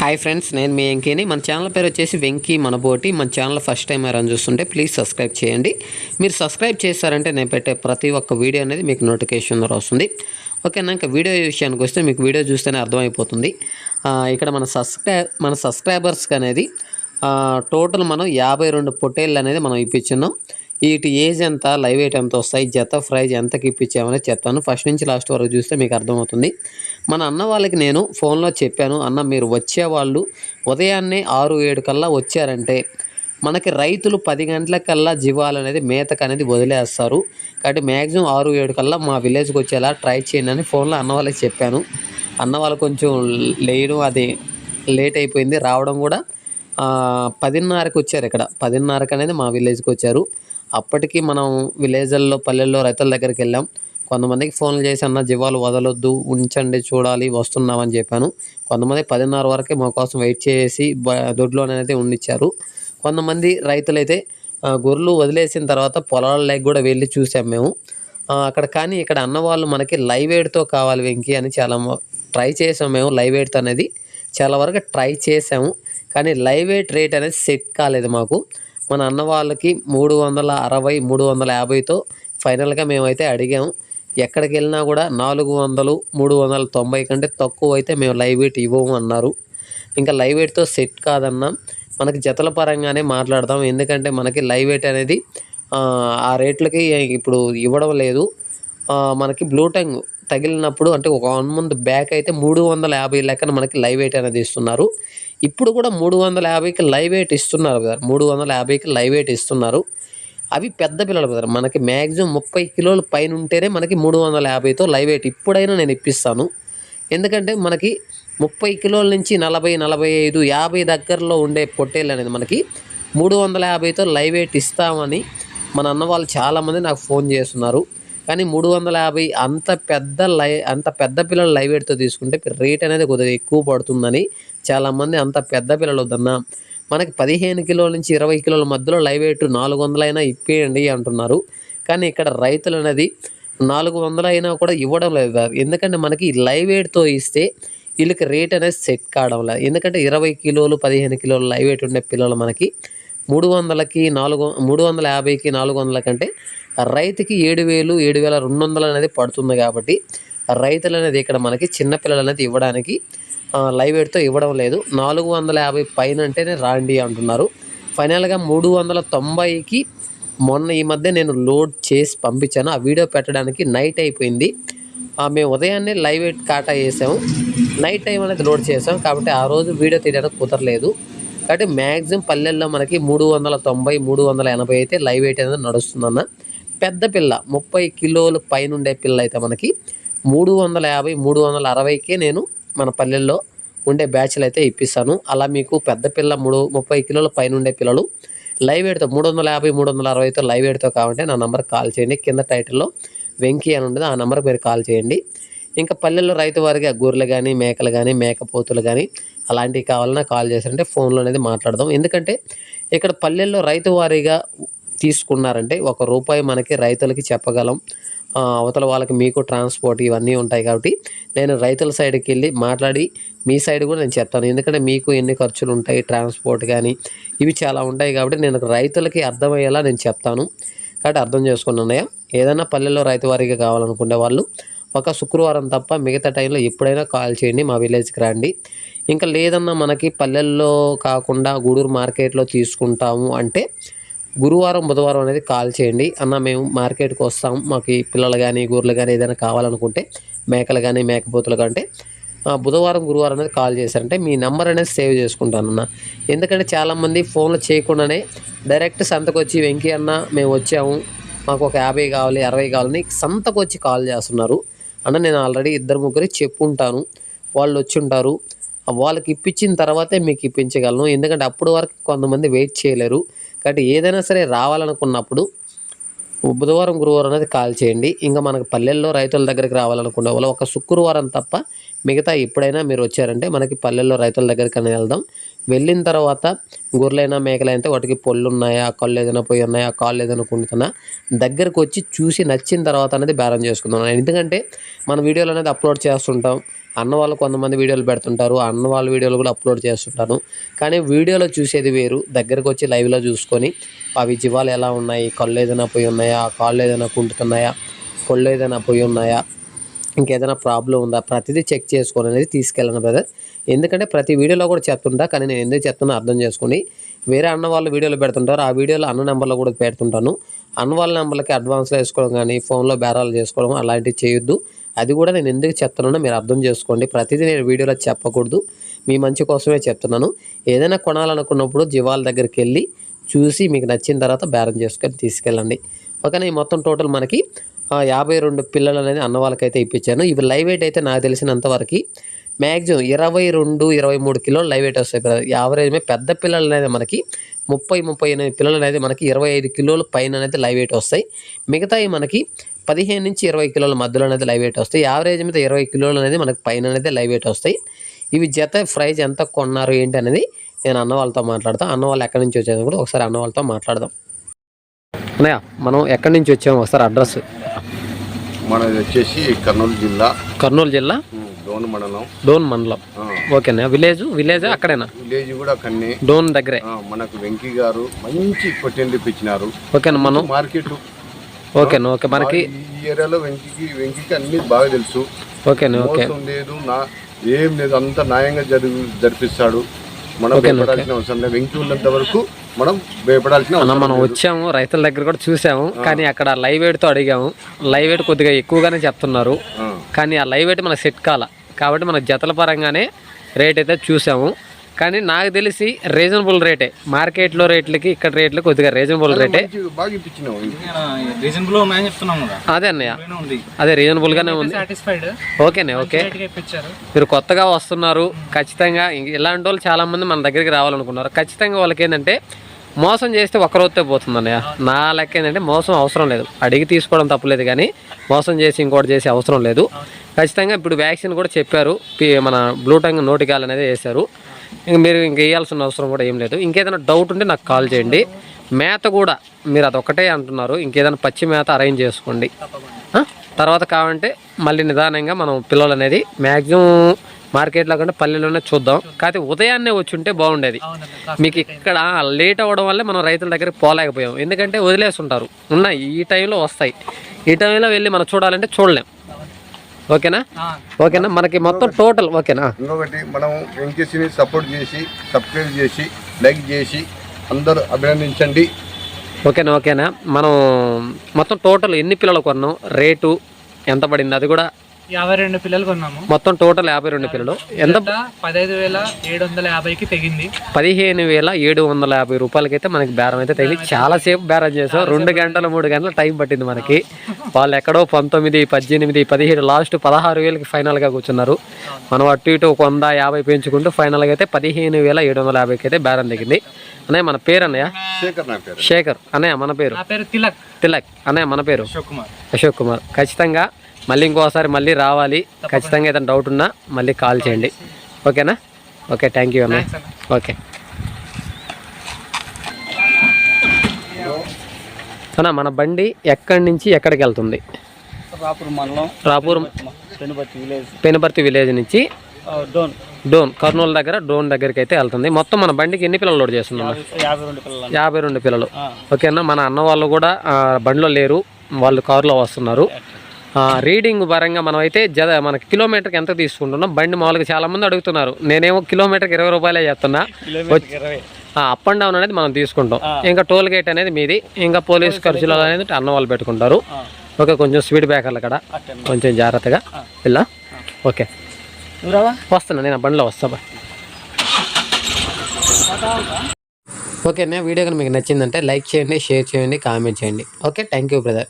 Hi friends నేను మీ వెంకీని. మన channel పేరు వచ్చేసి వెంకీ మనబోటి. మన ఛానల్ ఫస్ట్ టైం ఎవరైనా చూస్తుంటే ప్లీజ్ సబ్స్క్రైబ్ చేయండి. మీరు సబ్స్క్రైబ్ చేశారంటే నేను పెట్టే ప్రతి ఒక్క వీడియో అనేది మీకు నోటిఫికేషన్ ద్వారా వస్తుంది. ఓకేనా ఇంకా వీడియో విషయానికి వస్తే మీకు వీడియో చూస్తేనే అర్థమైపోతుంది. ఇక్కడ మన సబ్స్క్రై మన సబ్స్క్రైబర్స్కి అనేది టోటల్ మనం యాభై రెండు పొటేళ్ళు అనేది మనం ఇప్పించున్నాం. వీటి ఏజ్ ఎంత లైవ్ ఎయిట్ ఎంత వస్తాయి జత ప్రైజ్ ఎంతకి ఇప్పించామని చెప్తాను ఫస్ట్ నుంచి లాస్ట్ వరకు చూస్తే మీకు అర్థమవుతుంది. మన అన్న వాళ్ళకి నేను ఫోన్లో చెప్పాను అన్న మీరు వచ్చేవాళ్ళు ఉదయాన్నే ఆరు ఏడు కల్లా వచ్చారంటే మనకి రైతులు పది గంటలకల్లా జీవాలు అనేది మేతకు అనేది వదిలేస్తారు. కాబట్టి మ్యాక్సిమం ఆరు ఏడు కల్లా మా విలేజ్కి వచ్చేలా ట్రై చేయండి అని ఫోన్లో అన్న వాళ్ళకి చెప్పాను. అన్న వాళ్ళు కొంచెం లేయడం అది లేట్ అయిపోయింది. రావడం కూడా పదిన్నరకు వచ్చారు ఇక్కడ. పదిన్నరకు అనేది మా విలేజ్కి వచ్చారు. అప్పటికి మనం విలేజ్ల్లో పల్లెల్లో రైతుల దగ్గరికి వెళ్ళాం. కొంతమందికి ఫోన్లు చేసి అన్న జీవాలు వదలొద్దు ఉంచండి చూడాలి వస్తున్నామని చెప్పాను. కొంతమంది పదిన్నర వరకే మా కోసం వెయిట్ చేసి బ- దొడ్లో ఉండిచ్చారు. కొంతమంది రైతులైతే గొర్రెలు వదిలేసిన తర్వాత పొలాలలోకి కూడా వెళ్ళి చూసాం మేము. అక్కడ కానీ ఇక్కడ అన్నవాళ్ళు మనకి లైవ్ ఎయిడ్తో కావాలి వెంకీ అని చాలా ట్రై చేసాం మేము లైవ్ ఎయిడ్తో అనేది. చాలా వరకు ట్రై చేసాము. కానీ లైవ్ వెయిట్ రేట్ అనేది సెట్ కాలేదు మాకు. మన అన్న వాళ్ళకి మూడు వందల అరవై మూడు వందల యాభైతో ఫైనల్గా మేమైతే అడిగాము. ఎక్కడికి వెళ్ళినా కూడా నాలుగు వందలు మూడు వందల తొంభై కంటే తక్కువ అయితే మేము లైవ్ వెయిట్ ఇవ్వము అన్నారు. ఇంకా లైవ్ వెయిట్తో సెట్ కాదన్నా మనకి జతల పరంగానే మాట్లాడదాం. ఎందుకంటే మనకి లైవ్ వెయిట్ అనేది ఆ, రేట్లకి ఇప్పుడు ఇవ్వడం లేదు. మనకి బ్లూ టంగ్ తగిలినప్పుడు అంటే ఒక వన్ మంత్ బ్యాక్ అయితే మూడు వందల యాభై లెక్కన మనకి లైవ్ ఎయిట్ అనేది ఇస్తున్నారు. ఇప్పుడు కూడా మూడు వందల యాభైకి లైవ్ ఎయిట్ ఇస్తున్నారు కదా మూడు వందల యాభైకి లైవ్ ఎయిట్ ఇస్తున్నారు. అవి పెద్ద పిల్లలు కదా మనకి మ్యాక్సిమం ముప్పై కిలోల పైన ఉంటేనే మనకి మూడు వందల యాభైతో లైవ్ ఎయిట్ ఇప్పుడైనా నేను ఇప్పిస్తాను. ఎందుకంటే మనకి ముప్పై కిలోల నుంచి నలభై నలభై ఐదు యాభై దగ్గరలో ఉండే పొట్టేళ్ళు అనేది మనకి మూడు వందల యాభైతో లైవ్ ఎయిట్ ఇస్తామని మన అన్న వాళ్ళు చాలామంది నాకు ఫోన్ చేస్తున్నారు. కానీ మూడు వందల యాభై అంత పెద్ద లై అంత పెద్ద పిల్లలు లైవ్ వెయిట్తో తీసుకుంటే రేట్ అనేది కొద్దిగా ఎక్కువ పడుతుందని చాలామంది అంత పెద్ద పిల్లలు వద్దన్నా. మనకి పదిహేను కిలోల నుంచి ఇరవై కిలోల మధ్యలో లైవ్ ఎయిట్ నాలుగు వందలైనా ఇప్పేయండి అంటున్నారు. కానీ ఇక్కడ రైతులు అనేది నాలుగు వందలైనా కూడా ఇవ్వడం లేదు ఎందుకంటే మనకి లైవ్ ఎయిట్తో ఇస్తే వీళ్ళకి రేట్ అనేది సెట్ కావడం లేదు. ఎందుకంటే ఇరవై కిలోలు పదిహేను కిలోలు లైవ్ ఎయిట్ ఉండే పిల్లలు మనకి మూడు వందలకి నాలుగు మూడు వందల యాభైకి నాలుగు వందల కంటే రైతుకి ఏడు వేలు ఏడు వేల రెండు వందలు అనేది పడుతుంది కాబట్టి రైతులు అనేది ఇక్కడ మనకి చిన్నపిల్లలు అనేది ఇవ్వడానికి లైవ్ ఎయిడ్తో ఇవ్వడం లేదు. నాలుగు వందల యాభై పైన అంటేనే రాండి అంటున్నారు. ఫైనల్గా మూడు వందల తొంభైకి మొన్న ఈ మధ్య నేను లోడ్ చేసి పంపించాను. ఆ వీడియో పెట్టడానికి నైట్ అయిపోయింది. మేము ఉదయాన్నే లైవ్ ఎయిట్ కాటా వేసాము. నైట్ టైం అనేది లోడ్ చేసాం కాబట్టి ఆ రోజు వీడియో తీయడానికి కుదరలేదు. కాబట్టి మ్యాక్సిమం పల్లెల్లో మనకి మూడు వందల తొంభై మూడు వందల ఎనభై అయితే లైవ్ వెయిట్ అనేది నడుస్తుందన్న. పెద్ద పిల్ల ముప్పై కిలోలు పైన ఉండే పిల్ల అయితే మనకి మూడు వందల యాభై మూడు వందల అరవైకే నేను మన పల్లెల్లో ఉండే బ్యాచ్లు అయితే ఇప్పిస్తాను. అలా మీకు పెద్ద పిల్ల మూడు ముప్పై కిలోల పైన ఉండే పిల్లలు లైవ్ ఎయిడ్తో మూడు వందల యాభై మూడు వందల అరవైతో లైవ్ ఎయిడ్తో కావాలంటే నా నెంబర్ కాల్ చేయండి. కింద టైటిల్లో వెంకీ అని ఉండదు ఆ నెంబర్కి మీరు కాల్ చేయండి. ఇంకా పల్లెల్లో రైతు వారిగా గొర్రెలు కానీ మేకలు కానీ మేకపోతులు కానీ అలాంటివి కావాలన్నా కాల్ చేశారంటే ఫోన్లో అనేది మాట్లాడదాం. ఎందుకంటే ఇక్కడ పల్లెల్లో రైతు వారీగా తీసుకున్నారంటే ఒక రూపాయి మనకి రైతులకి చెప్పగలం. అవతల వాళ్ళకి మీకు ట్రాన్స్పోర్ట్ ఇవన్నీ ఉంటాయి కాబట్టి నేను రైతుల సైడ్కి వెళ్ళి మాట్లాడి మీ సైడ్ కూడా నేను చెప్తాను. ఎందుకంటే మీకు ఎన్ని ఖర్చులు ఉంటాయి ట్రాన్స్పోర్ట్ కానీ ఇవి చాలా ఉంటాయి కాబట్టి నేను రైతులకి అర్థమయ్యేలా నేను చెప్తాను. కాబట్టి అర్థం చేసుకున్నాయా ఏదైనా పల్లెల్లో రైతు వారీగా కావాలనుకునే వాళ్ళు ఒక శుక్రవారం తప్ప మిగతా టైంలో ఎప్పుడైనా కాల్ చేయండి మా విలేజ్కి రండి. ఇంకా లేదన్నా మనకి పల్లెల్లో కాకుండా గూడూరు మార్కెట్లో తీసుకుంటాము అంటే గురువారం బుధవారం అనేది కాల్ చేయండి. అన్న మేము మార్కెట్కి వస్తాం. మాకు పిల్లలు కానీ గొర్రెలు కానీ ఏదైనా కావాలనుకుంటే మేకలు కానీ మేకపోతులు కంటే ఆ, బుధవారం గురువారం అనేది కాల్ చేశారంటే మీ నెంబర్ అనేది సేవ్ చేసుకుంటానన్న ఎందుకంటే చాలామంది ఫోన్లు చేయకుండానే డైరెక్ట్ సంతకు వచ్చి వెంకీ అన్న మేము వచ్చాము. మాకు ఒక యాభై కావాలి అరవై కావాలని సంతకు వచ్చి కాల్ చేస్తున్నారు. అన్న నేను ఆల్రెడీ ఇద్దరు ముగ్గురి చెప్పుంటాను. వాళ్ళు వచ్చి ఉంటారు వాళ్ళకి ఇప్పించిన తర్వాతే మీకు ఇప్పించగలను. ఎందుకంటే అప్పుడు వరకు కొంతమంది వెయిట్ చేయలేరు. కాబట్టి ఏదైనా సరే రావాలనుకున్నప్పుడు బుధవారం గురువారం అనేది కాల్ చేయండి. ఇంకా మనకు పల్లెల్లో రైతుల దగ్గరికి రావాలనుకునే వాళ్ళు ఒక శుక్రవారం తప్ప మిగతా ఎప్పుడైనా మీరు వచ్చారంటే మనకి పల్లెల్లో రైతుల దగ్గరికి అనేది వెళ్దాం. వెళ్ళిన తర్వాత గొర్రెలైనా మేకలైనా వాటికి పళ్ళు ఉన్నాయా కళ్ళు ఏదైనా పోయి ఉన్నాయా కాళ్ళు ఏదైనా కుంటున్నా దగ్గరకు వచ్చి చూసి నచ్చిన తర్వాత అనేది బేరం చేసుకుందాం. ఎందుకంటే మన వీడియోలు అనేది అప్లోడ్ చేస్తుంటాం. అన్న వాళ్ళు కొంతమంది వీడియోలు పెడుతుంటారు అన్న వాళ్ళ వీడియోలు కూడా అప్లోడ్ చేస్తుంటాను కానీ వీడియోలో చూసేది వేరు. దగ్గరకు వచ్చి లైవ్లో చూసుకొని అవి జీవాలు ఎలా ఉన్నాయి కళ్ళు ఏదైనా పోయి ఉన్నాయా కాళ్ళు ఏదైనా కుంటుతున్నాయా కొళ్ళు ఏదైనా పోయి ఉన్నాయా ఇంకేదైనా ప్రాబ్లం ఉందా ప్రతిదీ చెక్ చేసుకొని అనేది తీసుకెళ్ళను బ్రదర్ ఎందుకంటే ప్రతి వీడియోలో కూడా చెప్తుంటా కానీ నేను ఎందుకు చెప్తున్నా అర్థం చేసుకోండి వేరే అన్న వాళ్ళు వీడియోలు పెడుతుంటారు ఆ వీడియోలో అన్న నెంబర్లో కూడా పెడుతుంటాను. అన్న వాళ్ళ నెంబర్లకి అడ్వాన్స్లో వేసుకోవడం కానీ ఫోన్లో బేరాలు చేసుకోవడం అలాంటివి చేయొద్దు. అది కూడా నేను ఎందుకు చెప్తున్నానో మీరు అర్థం చేసుకోండి. ప్రతిదీ నేను వీడియోలో చెప్పకూడదు. మీ మంచి కోసమే చెప్తున్నాను. ఏదైనా కొనాలనుకున్నప్పుడు జీవాల దగ్గరికి వెళ్ళి చూసి మీకు నచ్చిన తర్వాత బేరం చేసుకొని తీసుకెళ్ళండి. ఓకేనా? ఈ మొత్తం టోటల్ మనకి యాభై రెండు పిల్లలు అనేది అన్న వాళ్ళకైతే ఇప్పించాను. ఇవి లైవ్ వెయిట్ అయితే నాకు తెలిసినంత వరకు మ్యాక్సిమం ఇరవై రెండు ఇరవై మూడు కిలోలు లైవ్ వెయిట్ వస్తాయి బ్రదర్ యావరేజ్ పెద్ద పిల్లలు అనేది మనకి ముప్పై ముప్పై ఎనిమిది పిల్లలు అనేది మనకి ఇరవై ఐదు కిలోల పైన అనేది లైవ్ వెయిట్ వస్తాయి. మిగతాయి మనకి పదిహేను నుంచి ఇరవై కిలోల మధ్యలో అనేది లైవ్ వెయిట్ వస్తాయి యావరేజ్ మీద ఇరవై కిలోలు అనేది మనకి పైన అనేది లైవ్ వెయిట్ వస్తాయి. ఇవి జత ప్రైజ్ ఎంత కొన్నారు ఏంటి అనేది నేను అన్న వాళ్ళతో మాట్లాడతాను. అన్న వాళ్ళు ఎక్కడి నుంచి వచ్చారో కూడా ఒకసారి అన్న వాళ్ళతో మాట్లాడదాం. అన్నయ్య మనం ఎక్కడి నుంచి వచ్చాము ఒకసారి అడ్రస్ మనది వచ్చేసి కర్నూలు జిల్లా. కర్నూలు జిల్లా? డోన్ మండలం. డోన్ మండలం. ఓకేనా? విలేజ్? విలేజ్ అక్కడేనా? విలేజ్ కూడా కన్నే డోన్ దగ్గరే. మనకు వెంకీ గారు మంచి పొట్టెండు ఇప్పించినారు. ఓకేనా మనం? మార్కెట్. ఓకేనా? ఓకే మనకి ఈ ఏరియాలో వెంకీకి వెంకీకి అన్ని బాగా తెలుసు. ఓకేనా? ఓకే. లేదు నా ఏం లేదు అంత న్యాయంగా జరిగి జరిపిస్తాడు. మనం ఓకే, భయపడాల్సిన అవసరం లేదు. వెంకీ ఉన్నంత వరకు మనం భయపడాల్సిన అన్న అవసరం మనం. వచ్చాము రైతుల దగ్గర కూడా చూసాము కానీ అక్కడ లైవ్ వెయిట్తో అడిగాము. లైవ్ వెయిట్ కొద్దిగా ఎక్కువగానే చెప్తున్నారు. కానీ ఆ లైవ్ వెయిట్ మనకు సెట్ కాల. కాబట్టి మన జతల పరంగానే రేట్ అయితే చూసాము. కానీ నాకు తెలిసి రీజనబుల్ రేటే మార్కెట్లో రేట్లకి ఇక్కడ రేట్లకి కొద్దిగా రీజనబుల్ రేటే రీజనబుల్ అదే అన్నయ్య. ఉంది. అదే రీజనబుల్గానే ఉంది. సాటిస్ఫైడ్ ఓకేనే ఓకే ఇప్పించారు. మీరు కొత్తగా వస్తున్నారు ఖచ్చితంగా ఇలాంటి వాళ్ళు చాలామంది మన దగ్గరికి రావాలనుకున్నారు. ఖచ్చితంగా వాళ్ళకి ఏంటంటే మోసం చేస్తే ఒక్క రోజుతో పోతుంది అన్నయ్య. నా లెక్క ఏంటంటే మోసం అవసరం లేదు. అడిగి తీసుకోవడం తప్పులేదు కానీ మోసం చేసి ఇంకోటి చేసే అవసరం లేదు. ఖచ్చితంగా ఇప్పుడు వ్యాక్సిన్ కూడా చెప్పారు. పి- మన బ్లూటంగ్ నోటికాల్ అనేది వేశారు. ఇంక మీరు ఇంక వేయాల్సిన అవసరం కూడా ఏం లేదు. ఇంకేదైనా డౌట్ ఉంటే నాకు కాల్ చేయండి. మేత కూడా మీరు అదొక్కటే అంటున్నారు. ఇంకేదైనా పచ్చి మేత అరేంజ్ చేసుకోండి? తర్వాత కావాలంటే మళ్ళీ నిదానంగా మనం పిల్లలు అనేది మ్యాక్సిమం మార్కెట్లో కంటే పల్లెల్లోనే చూద్దాం. కాకపోతే ఉదయాన్నే వచ్చి ఉంటే బాగుండేది. మీకు ఇక్కడ లేట్ అవ్వడం వల్లే మనం రైతుల దగ్గరికి పోలేకపోయాం. ఎందుకంటే వదిలేస్తుంటారు ఉన్నాయి ఈ టైంలో వస్తాయి. ఈ టైంలో వెళ్ళి మనం చూడాలంటే చూడలేం. ఓకేనా? ఓకేనా? మనకి మొత్తం టోటల్ ఓకేనా? ఇంకొకటి మనం వెంకటేశ్వరిని సపోర్ట్ చేసి సబ్స్క్రైబ్ చేసి లైక్ చేసి అందరూ అభినందించండి. ఓకేనా? ఓకేనా? మనం మొత్తం టోటల్ ఎన్ని పిల్లలు కొన్నాం? రేటు ఎంత పడింది? అది కూడా యాభై రెండు పిల్లలు కొన్నాము. మొత్తం టోటల్ యాభై రెండు పిల్లలు. ఎంత? పదహైదు వేల ఏడు వందల యాభైకి తెగింది. పదిహేను వేల ఏడు వందల యాభై రూపాయలకైతే మనకి బేరం అయితే తగిలి చాలాసేపు బేరం చేసాం. రెండు గంటలు మూడు గంటలు టైం పట్టింది మనకి. వాళ్ళు ఎక్కడో పంతొమ్మిది పద్దెనిమిది పదిహేడు లాస్ట్ పదహారు వేలకి ఫైనల్గా కూర్చున్నారు. మనం అటు ఇటు ఒక వంద యాభై పెంచుకుంటూ ఫైనల్గా అయితే పదిహేను వేల ఏడు వందల యాభైకి అయితే బేరం దిగింది అన్నయ్య మన పేరు అన్నయ్య? శేఖర్ నా పేరు. శేఖర్. అన్నయ్య మన పేరు? నా పేరు తిలక్. తిలక్. అన్నయ్య మన పేరు? అశోక్ కుమార్. అశోక్ కుమార్. ఖచ్చితంగా మళ్ళీ ఇంకోసారి మళ్ళీ రావాలి. ఖచ్చితంగా ఏదైనా డౌట్ ఉన్నా మళ్ళీ కాల్ చేయండి. ఓకేనా? ఓకే థ్యాంక్ యూ అన్నయ్య ఓకే. అన్న మన బండి ఎక్కడి నుంచి ఎక్కడికి వెళ్తుంది? రాపూర్ మండలం రాపూర్ పెనుపర్తి విలేజ్. నుంచి డోన్. డోన్ కర్నూలు దగ్గర డోన్ దగ్గరికి అయితే వెళ్తుంది. మొత్తం మన బండికి ఎన్ని పిల్లలు లోడ్ చేస్తున్నాం యాభై రెండు పిల్లలు ఓకేనా? మన అన్న వాళ్ళు కూడా బండిలో లేరు. వాళ్ళు కారులో వస్తున్నారు. రీడింగ్ పరంగా మనం అయితే జద మనకి కిలోమీటర్కి ఎంత తీసుకుంటున్నాం? బండి మామూలుగా చాలా మంది అడుగుతున్నారు. నేనేమో కిలోమీటర్కి ఇరవై రూపాయలే చేస్తున్నా. అప్ అండ్ డౌన్ అనేది మనం తీసుకుంటాం. ఇంకా టోల్ గేట్ అనేది మీది. ఇంకా పోలీస్ ఖర్చులు అనేది అన్న వాళ్ళు పెట్టుకుంటారు. ఓకే కొంచెం స్పీడ్ బ్రేకర్లు అక్కడ కొంచెం జాగ్రత్తగా. ఇలా ఓకే. వస్తున్నా నేను బండిలో వస్తా. ఓకే నా వీడియో కనుక మీకు నచ్చిందంటే లైక్ చేయండి షేర్ చేయండి కామెంట్ చేయండి. Okay thank you brother